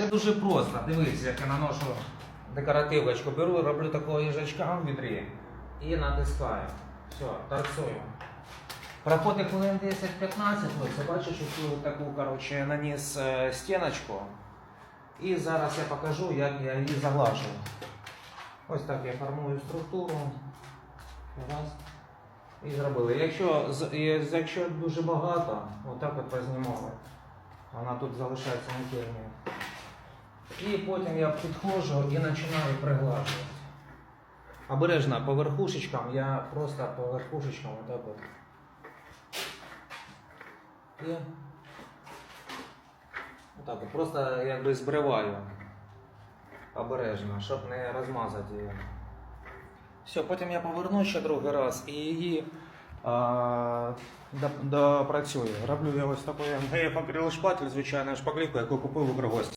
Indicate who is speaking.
Speaker 1: Все дуже просто. Дивись, як я наношу декоративочку. Беру, роблю такого їжачка в відрі і натискаю. Все, торцую. Проходить хвилин 10-15, ось бачиш цю таку коротше, наніс е, стіночку. І зараз я покажу, як я її заглажую. Ось так я формую структуру. Раз. І зробили. Якщо, якщо дуже багато, отак от познімали. Вона тут залишається на термі. І потім я підходжу і починаю приглажувати. Обережно по верхушечкам, я просто по верхушечкам отак от. І отак от, просто якби збриваю. Обережно, щоб не розмазати її. Все, потім я поверну ще другий раз і її а, допрацюю. Роблю я ось такий МГФ акрилошпатель, звичайно, шпаклівку, яку купив у Кривості.